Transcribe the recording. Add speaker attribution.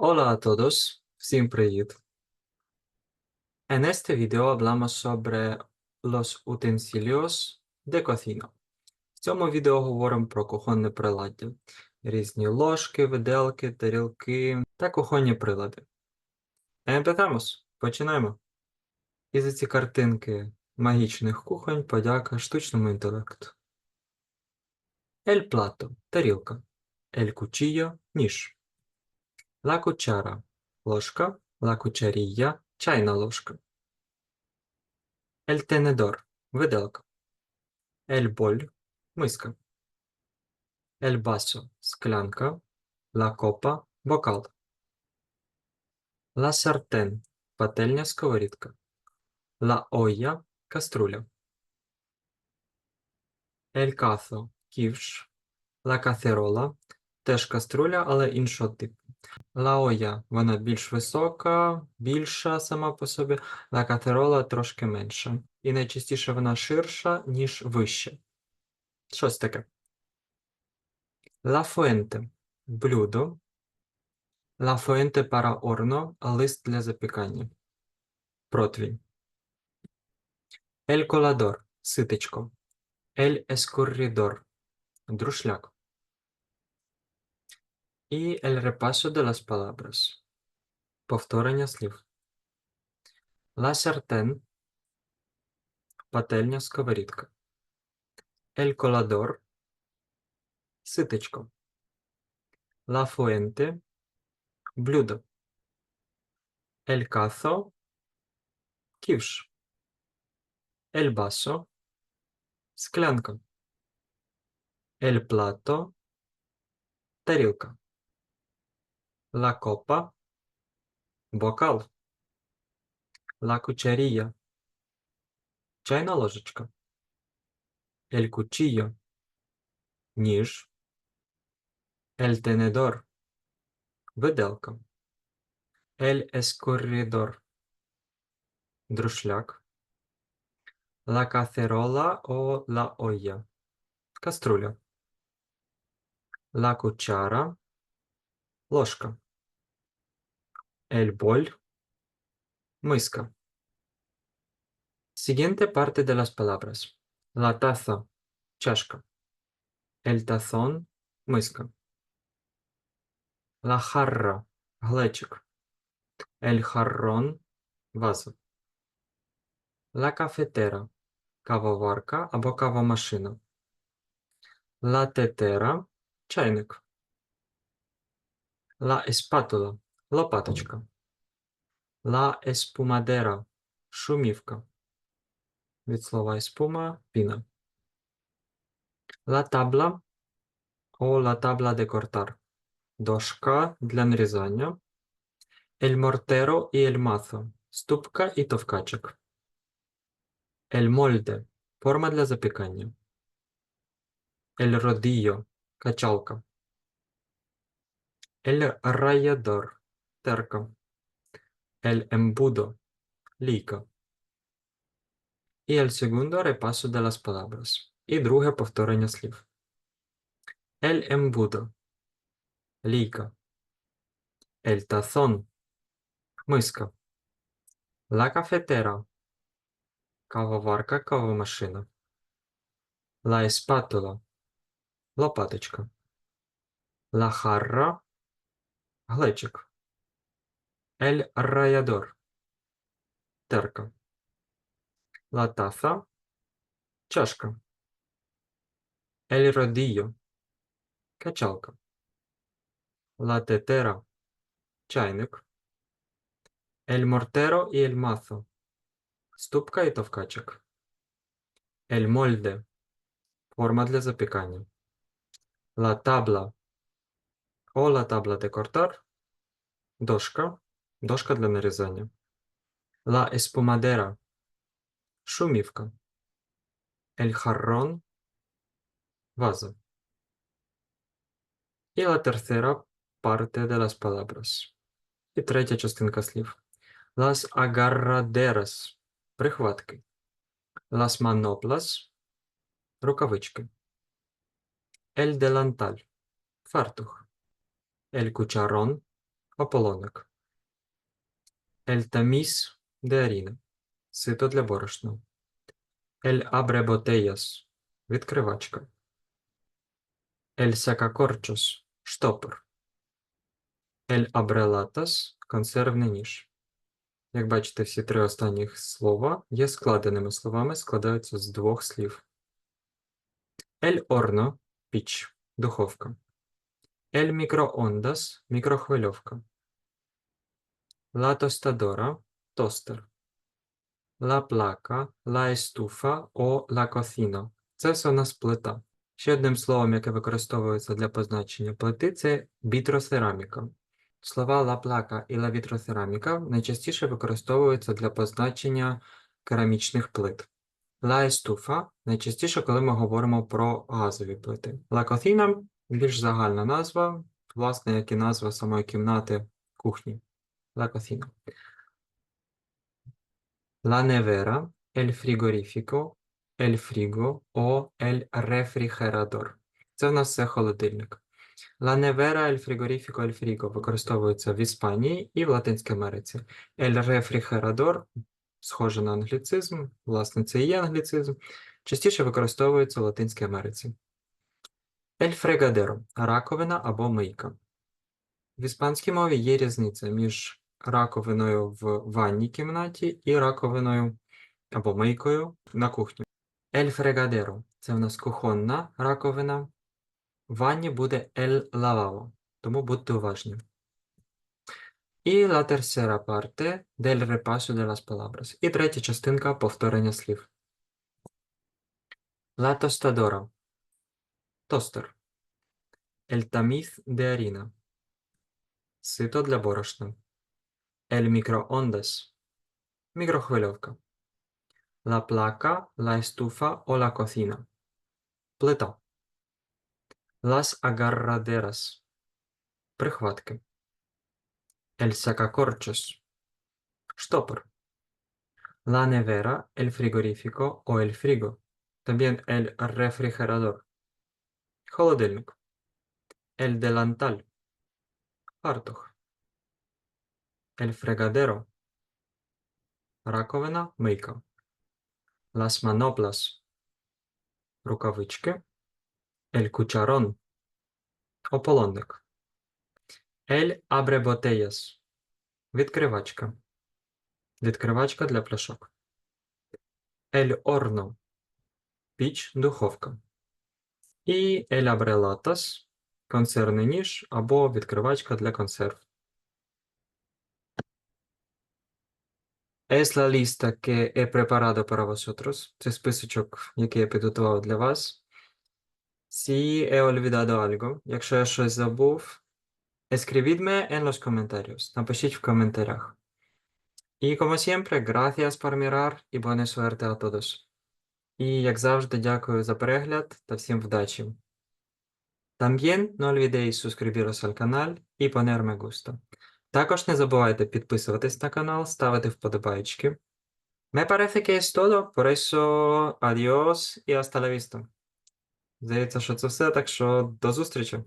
Speaker 1: Hola a todos, всім привіт. En este video hablamos sobre los utensilios de cocina. В цьому відео говоримо про кухонне приладдя. Різні ложки, виделки, тарілки та кухонні прилади. Empezamos. Починаємо. І за ці картинки магічних кухонь подяка штучному інтелекту. El plato – тарілка. El cuchillo – ніж. La cuchara – ложка, cucharilla – чайна ложка. El tenedor – виделка. El bol – миска. El vaso – склянка. La copa – бокал. La sartén – пательня, сковорідка. La olla – каструля. El cazo – ківш. La cacerola – теж каструля, але іншого типу. Лаоя, вона більш висока, більша сама по собі, ла катерола трошки менша. І найчастіше вона ширша, ніж вища. Щось таке. Ла фуенте – блюдо. Ла фуенте пара орно – лист для запікання. Противінь. Ель коладор – ситечко. Ель ескуррідор – друшляк. І el repaso de las palabras. Повторення слів. La sartén – пательня, сковорідка. El colador – ситечко. La fuente – блюдо. El cazo – ківш. El vaso – склянка. El plato – тарілка. La copa – бокал. La cucharilla – чайна ложечка. El cuchillo – ніж. El tenedor – виделка. El escurridor – друшляк. La cacerola o la olla – каструля. La cuchara – ложка. El bol – миска. Siguiente parte de las palabras. La taza – чашка. El tazón – миска. La jarra – глечик. El jarrón – ваза. La cafetera – кавоварка або кавомашина. La tetera – чайник. La espátula – лопаточка. La espumadera – шумівка. Від слова espuma – піна. La tabla o la tabla de cortar – дошка для нарізання. El mortero y el mazo – ступка і товкачик. El molde – форма для запікання. El rodillo – качалка. El rallador – терка. El embudo – лійка. І el segundo repaso de las palabras. І друге повторення слів. El embudo – лійка. El tazón – миска. La cafetera – кавоварка, кавомашина. La espátula – лопаточка. La jarra – глечик. El rallador – терка. Taza – чашка. El rodillo – качалка. Tetera – чайник. El mortero y el mazo – ступка і товкачик. El molde – форма для запікання. La tabla o la tabla de cortar – дошка, дошка для нарізання. La espumadera – шумівка. El jarrón – ваза. І la tercera parte de las palabras. І третя частинка слів. Las agarraderas – прихватки. Las manoplas – рукавички. El delantal – фартух. Cucharón Ополоник. De harina. Сито для борошна. Botellas. Відкривачка. Sacacorchos. Штопор. Latas. Консервний ніж. Як бачите, всі три останніх слова є складеними словами, складаються з двох слів. Horno – піч, духовка. El microondas – мікрохвильовка. Tostadora – тостер. La placa, la estufa о la cocina. Це все у нас плита. Ще одним словом, яке використовується для позначення плити, це вітросераміка. Слова la placa і la vitrocerámica найчастіше використовуються для позначення керамічних плит. La estufa найчастіше, коли ми говоримо про газові плити. La cocina – більш загальна назва, власне, як і назва самої кімнати кухні. La cocina. La nevera, el frigorifico, el frigo o el refrigerador. Це в нас все холодильник. La nevera, el frigorifico, el frigo використовується в Іспанії і в Латинській Америці. El refrigerador, схоже на англіцизм, власне, це і є англіцизм, частіше використовується в Латинській Америці. El fregadero – раковина або мийка. В іспанській мові є різниця між раковиною в ванній кімнаті і раковиною або мийкою на кухні. El fregadero – це у нас кухонна раковина. В ванні буде el lavabo, тому будьте уважні. І la tercera parte del repaso de las palabras. І третя частинка повторення слів. La tostadora. Тостер. El tamiz de harina. Сито для борошна. El microondas. Мікрохвильовка. La placa, la estufa o la cocina. Плита. Las agarraderas. Прихватки. El sacacorchos. Штопор. La nevera, el frigorífico o el frigo. También el refrigerador. Холодильник. El delantal. Фартух. El fregadero. Раковина, мийка. Las manoplas. Рукавички. El cucharón. Ополонник. Abre botellas. Відкривачка. Відкривачка для пляшок. El horno. Піч, духовка. І el abre latas. Консервний ніж або відкривачка для консерв. Es la lista que he preparado para vosotros. Це списочок, який я підготував для вас. Si he olvidado algo, якщо я щось забув, escribidme en los comentarios. Напишіть в коментарях. Y como siempre, gracias por mirar y buena suerte a todos. І, як завжди, дякую за перегляд та всім вдачі. También no olvidéis suscribiros al canal y poner me. Також не забувайте підписуватись на канал, ставити вподобайки. Me parece que es todo, por eso adiós y hasta la vista. Здається, що це все, так що до зустрічі!